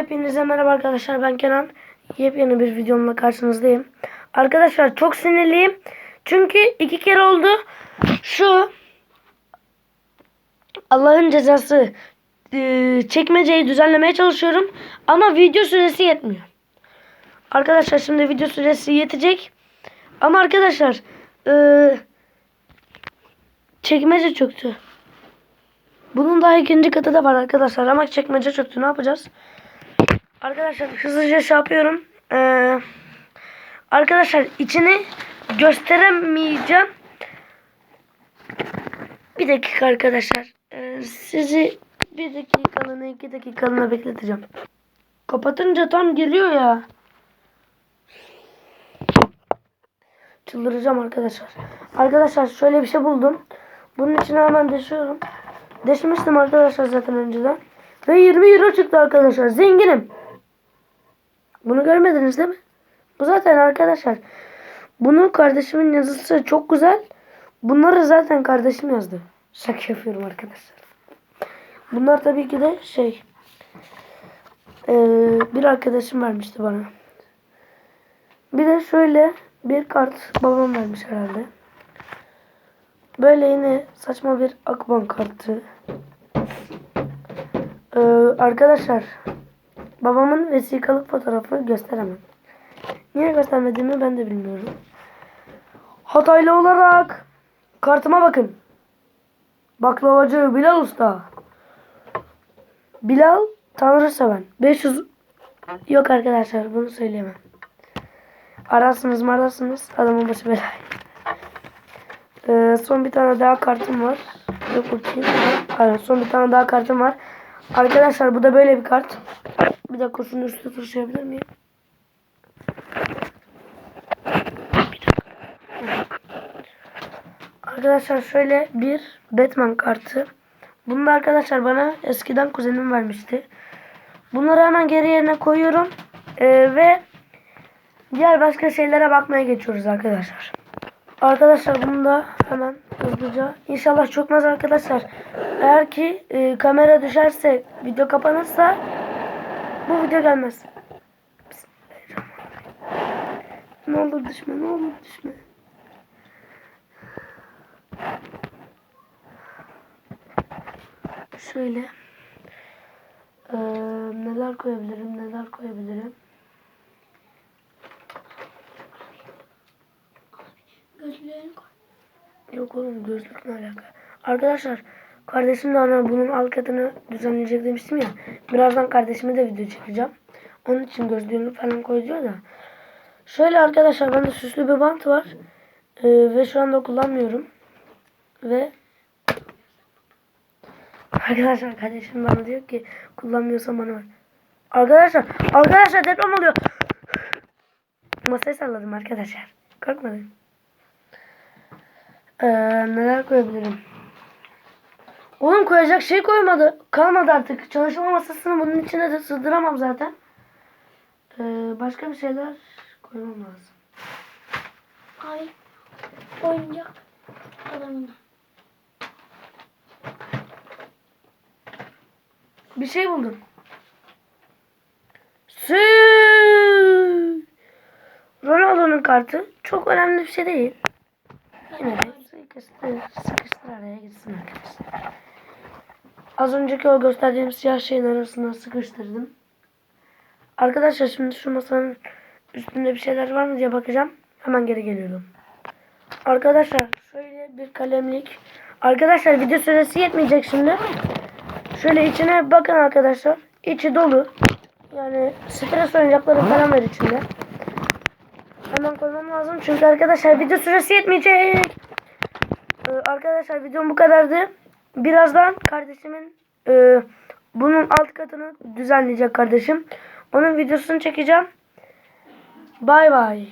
Hepinize merhaba arkadaşlar ben Kenan. Yepyeni bir videomla karşınızdayım. Arkadaşlar çok sinirliyim. Çünkü iki kere oldu. Şu Allah'ın cezası e, çekmeceyi düzenlemeye çalışıyorum. Ama video süresi yetmiyor. Arkadaşlar şimdi video süresi yetecek. Ama arkadaşlar e, çekmece çöktü. Bunun daha ikinci katı da var arkadaşlar. Ama çekmece çöktü. Ne yapacağız? Arkadaşlar hızlıca şey yapıyorum. Ee, arkadaşlar içini gösteremeyeceğim. Bir dakika arkadaşlar. Ee, sizi bir dakikalığına iki dakikalığına bekleteceğim. Kapatınca tam geliyor ya. Çıldıracağım arkadaşlar. Arkadaşlar şöyle bir şey buldum. Bunun içine hemen deşiyorum. Deşmiştim arkadaşlar zaten önceden. Ve 20 euro çıktı arkadaşlar. Zenginim. Bunu görmediniz değil mi? Bu zaten arkadaşlar. Bunun kardeşimin yazısı çok güzel. Bunları zaten kardeşim yazdı. Şaka yapıyorum arkadaşlar. Bunlar tabii ki de şey. eee, bir arkadaşım vermişti bana. Bir de şöyle bir kart babam vermiş herhalde. Böyle yine saçma bir Akbank kartı. Ee, arkadaşlar babamın vesikalık fotoğrafı gösteremem. Niye göstermediğimi ben de bilmiyorum. Hataylı olarak kartıma bakın. Baklavacı Bilal Usta. Bilal Tanrı seven. 500 yok arkadaşlar bunu söyleyemem. Ararsınız mararsınız adamın başı belaya. Ee, son bir tane daha kartım var. Yok bakayım. Aynen son bir tane daha kartım var. Arkadaşlar bu da böyle bir kart. Bir dakika şunu üstüne taşıyabilir miyim? Arkadaşlar şöyle bir Batman kartı. Bunu da arkadaşlar bana eskiden kuzenim vermişti. Bunları hemen geri yerine koyuyorum. Ee, ve diğer başka şeylere bakmaya geçiyoruz arkadaşlar. Arkadaşlar bunu da hemen hızlıca. İnşallah çökmez arkadaşlar. Eğer ki e, kamera düşerse video kapanırsa bu video gelmez. Ne olur düşme ne olur düşme. Şöyle. Ee, neler koyabilirim neler koyabilirim. Gözlerini koy. Yok oğlum gözlük ne alaka? Arkadaşlar kardeşim de ana bunun alt katını düzenleyecek demiştim ya. Birazdan kardeşime de video çekeceğim. Onun için gözlüğünü falan koyuyor da. Şöyle arkadaşlar bende süslü bir bant var. Ee, ve şu anda kullanmıyorum. Ve Arkadaşlar kardeşim bana diyor ki kullanmıyorsan bana ver. Arkadaşlar arkadaşlar deprem oluyor. Masayı salladım arkadaşlar. Korkmadım. Ee, neler koyabilirim? Oğlum koyacak şey koymadı. Kalmadı artık. Çalışma masasını bunun içine de sığdıramam zaten. Ee, başka bir şeyler koymam lazım. Ay. Oyuncak adamına. Bir şey buldum. Sü Ronaldo'nun kartı çok önemli bir şey değil. Yine de sıkıştır, sıkıştır araya gitsin arkadaşlar. Az önceki o gösterdiğim siyah şeyin arasına sıkıştırdım. Arkadaşlar şimdi şu masanın üstünde bir şeyler var mı diye bakacağım. Hemen geri geliyorum. Arkadaşlar şöyle bir kalemlik. Arkadaşlar video süresi yetmeyecek şimdi. Şöyle içine bakın arkadaşlar. İçi dolu. Yani stres oyuncakları falan var içinde. Hemen koymam lazım çünkü arkadaşlar video süresi yetmeyecek. Ee, arkadaşlar videom bu kadardı. Birazdan kardeşimin e, bunun alt katını düzenleyecek kardeşim. Onun videosunu çekeceğim. Bay bay.